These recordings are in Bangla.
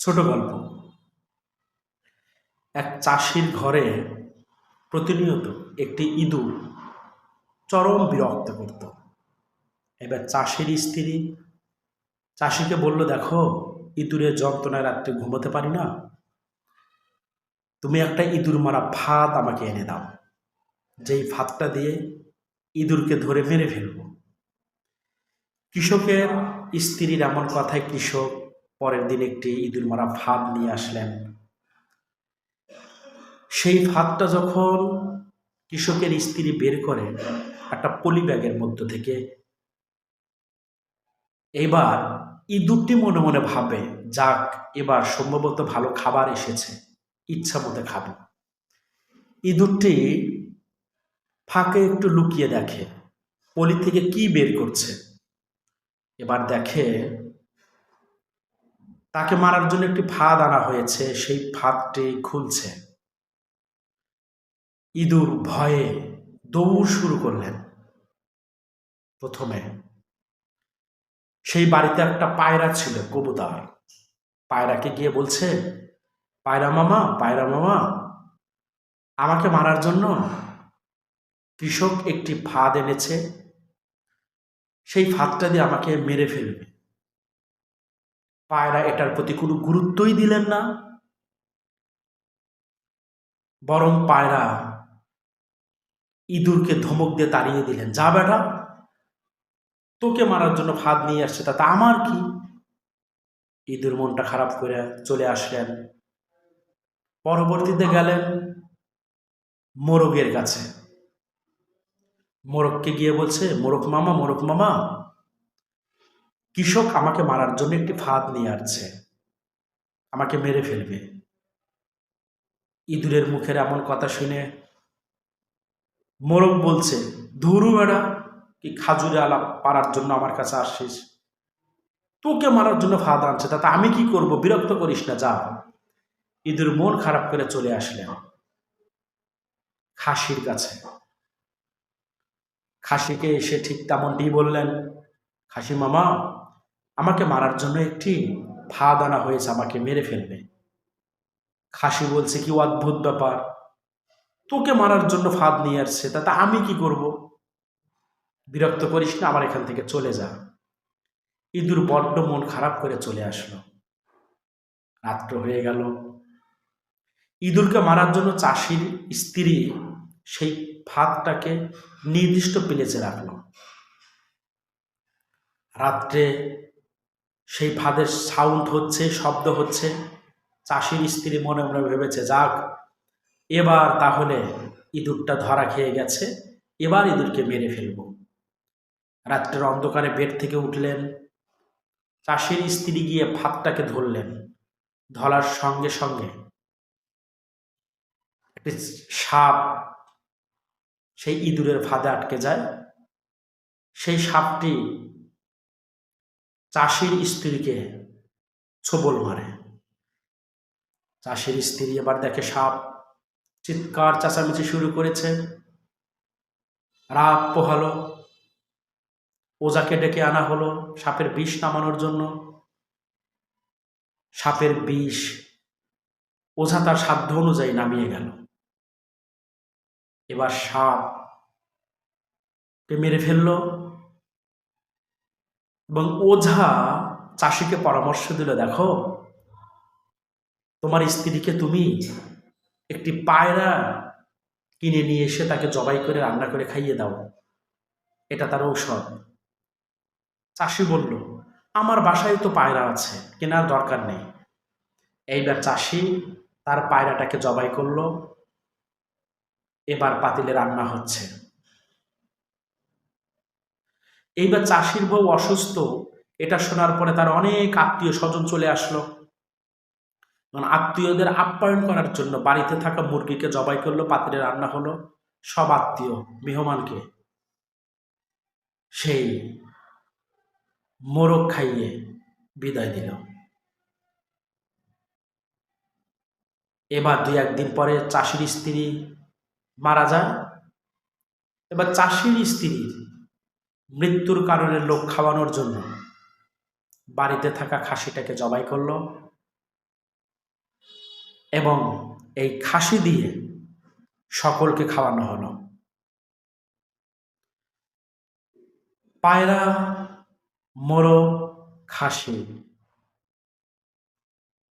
ছোট গল্প। এক চাষির ঘরে প্রতিনিয়ত একটি ইঁদুর চরম বিরক্ত করত। এবার চাষির স্ত্রী চাষিকে বলল, দেখো, ইঁদুরের যন্ত্রণায় রাত্রে ঘুমোতে পারি না। তুমি একটা ইঁদুর মারা ভাত আমাকে এনে দাও। যেই ভাতটা দিয়ে ইঁদুরকে ধরে মেরে ফেলব। কৃষকের স্ত্রীর এমন কথায় কৃষক পরের দিন একটি ইঁদুর মারা ভাত নিয়ে আসলেন। সেই ভাতটা যখন কৃষকের স্ত্রী বের করে একটা পলি ব্যাগের মধ্য থেকে, এবার ইঁদুরটি মনে মনে ভাবে, যাক, এবার সম্ভবত ভালো খাবার এসেছে, ইচ্ছা মতো খাব। ইঁদুরটি ফাঁকে একটু লুকিয়ে দেখে, পলি থেকে কি বের করছে? এবার দেখে তাকে মারার জন্য একটি ফাঁদ আনা হয়েছে, সেই ফাঁদটি খুলছে। ইঁদুর ভয়ে দৌড় শুরু করলেন। প্রথমে সেই বাড়িতে একটা পায়রা ছিল, কবুতর। পায়রাকে গিয়ে বলছে, পায়রা মামা পায়রা মামা, আমাকে মারার জন্য কৃষক একটি ফাঁদ এনেছে। সেই ফাঁদটা দিয়ে আমাকে মেরে ফেলবে। পায়রা এটার প্রতি কোনো গুরুত্বই দিলেন না। বরং পায়রা ইঁদুরকে ধমক দিয়ে তাড়িয়ে দিলেন, যা বেটা, তোকে মারার জন্য ভাত নিয়ে আসছে, তাতে আমার কি? ইঁদুর মনটা খারাপ করে চলে আসলেন। পরবর্তীতে গেলেন মোরগের কাছে। মোরগকে গিয়ে বলছে, মোরগ মামা মোরগ মামা কৃষক আমাকে মারার জন্য একটি ফাঁদ নিয়ে আসছে। আমাকে মেরে ফেলবে। ইঁদুরের মুখের এমন কথা শুনে মোরগ বলছে, ধুরু বেড়া, কি খাজুরে আলাপ পারার জন্য আমার কাছে আসছিস তোকে মারার জন্য ফাঁদ আনছে, তাতে আমি কি করব? বিরক্ত করিস না, যা। ইঁদুর মন খারাপ করে চলে আসলেন খাসির কাছে। খাসিকে এসে ঠিক তেমনটি বললেন, খাসি মামা আমাকে মারার জন্য একটি ফাঁদ আনা হয়েছে, আমাকে মেরে ফেলবে। খাসি বলছে, কি অদ্ভুত ব্যাপার। তোকে মারার জন্য ফাঁদ নিয়ে আসছে তাতে আমি কি করব? বিরক্ত করিস না, আমার এখান থেকে চলে যা। ইঁদুর বড্ড মন খারাপ করে চলে আসলো। রাত্র হয়ে গেল। ইঁদুরকে মারার জন্য চাষির স্ত্রী সেই ফাঁদটাকে নির্দিষ্ট প্লেসে রাখল। রাত্রে সেই ফাঁদের সাউন্ড হচ্ছে, শব্দ হচ্ছে। চাষির স্ত্রী মনে মনে ভেবেছে, যাক, এবার তাহলে ইঁদুরটা ধরা খেয়ে গেছে, এবার ইঁদুরকে মেরে ফেলব। রাত্রের অন্ধকারে বেড থেকে উঠলেন। চাষির স্ত্রী গিয়ে ফাঁদটাকে ধরলেন। ধরার সঙ্গে সঙ্গে একটি সাপ, সেই ইঁদুরের ফাঁদে আটকে যায়। সেই সাপটি চাষির স্ত্রীকে ছোবল মারে। চাষির স্ত্রী এবার দেখে সাপ চিৎকার, চেঁচামেচি শুরু করেছে। রাত পোহালো। ওজাকে ডেকে আনা হলো সাপের বিষ নামানোর জন্য। সাপের বিষ ওঝা তার সাধ্য অনুযায়ী নামিয়ে গেল। এবার সাপ মেরে ফেলল। এবং ওঝা চাষিকে পরামর্শ দিল, দেখো, তোমার স্ত্রীকে তুমি একটি পায়রা কিনে নিয়ে এসে তাকে জবাই করে রান্না করে খাইয়ে দাও। এটা তার ঔষধ। চাষি বলল, আমার বাসায় তো পায়রা আছে, কেনার দরকার নেই। এইবার চাষি তার পায়রাটাকে জবাই করল। এবার পাতিলে রান্না হচ্ছে। এইবার চাষির বউ অসুস্থ, এটা শোনার পরে তার অনেক আত্মীয় স্বজন চলে আসলো। মানে আত্মীয়দের আপ্যায়ন করার জন্য বাড়িতে থাকা মুরগিকে জবাই করল, পাত্রে রান্না হলো, সব আত্মীয়, মেহমানকে। সেই মোরগ খাইয়ে বিদায় দিল। এবার দুই একদিন পরে চাষির স্ত্রী মারা যায়। এবার চাষির স্ত্রী মৃত্যুর কারণে লোক খাওয়ানোর জন্য বাড়িতে থাকা খাসিটাকে জবাই করল এবং এই খাসি দিয়ে সকলকে খাওয়ানো হলো। পায়রা, মোরগ, খাসি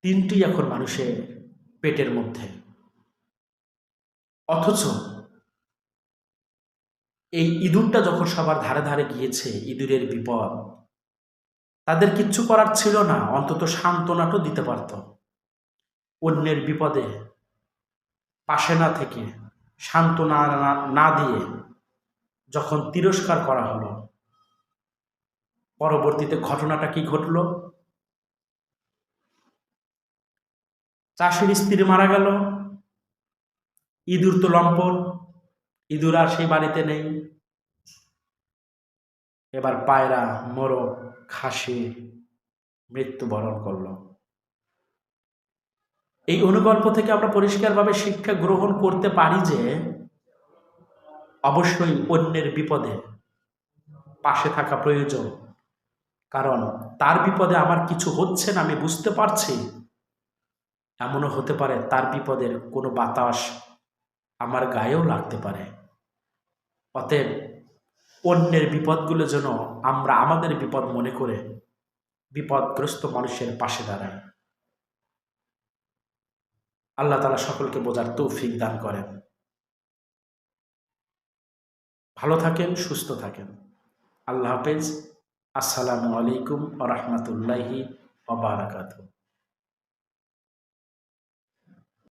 তিনটি এখন মানুষের পেটের মধ্যে। অথচ এই ইঁদুরটা যখন সবার ধারে ধারে গিয়েছে, ইঁদুরের বিপদ, তাদের কিচ্ছু করার ছিল না, অন্তত সান্ত্বনাটো দিতে পারত। অন্যের বিপদে, পাশে না থেকে সান্ত্বনা না- দিয়ে যখন তিরস্কার করা হলো, পরবর্তীতে ঘটনাটা কি ঘটল? চাষির স্ত্রী মারা গেল, ইঁদুর তো লম্পট ইঁদুর আর সেই বাড়িতে নেই। এবার পায়রা মোরগ, খাসি মৃত্যুবরণ করল। এই অনুগল্প থেকে আমরা পরিষ্কারভাবে শিক্ষা গ্রহণ করতে পারি যে, অবশ্যই অন্যের বিপদে পাশে থাকা প্রয়োজন। কারণ তার বিপদে আমার কিছু হচ্ছে না, আমি বুঝতে পারছি। এমনও হতে পারে তার বিপদের কোনো বাতাস আমার গায়েও লাগতে পারে। অতএব অন্যের বিপদগুলো যেন আমরা আমাদের বিপদ মনে করে বিপদগ্রস্ত মানুষের পাশে দাঁড়াই আল্লাহ তালা সকলকে বোঝার তৌফিক দান করেন। ভালো থাকেন, সুস্থ থাকেন। আল্লাহ হাফেজ। আসসালামু আলাইকুম আ রহমতুল্লাহি ওবরাকাতুহ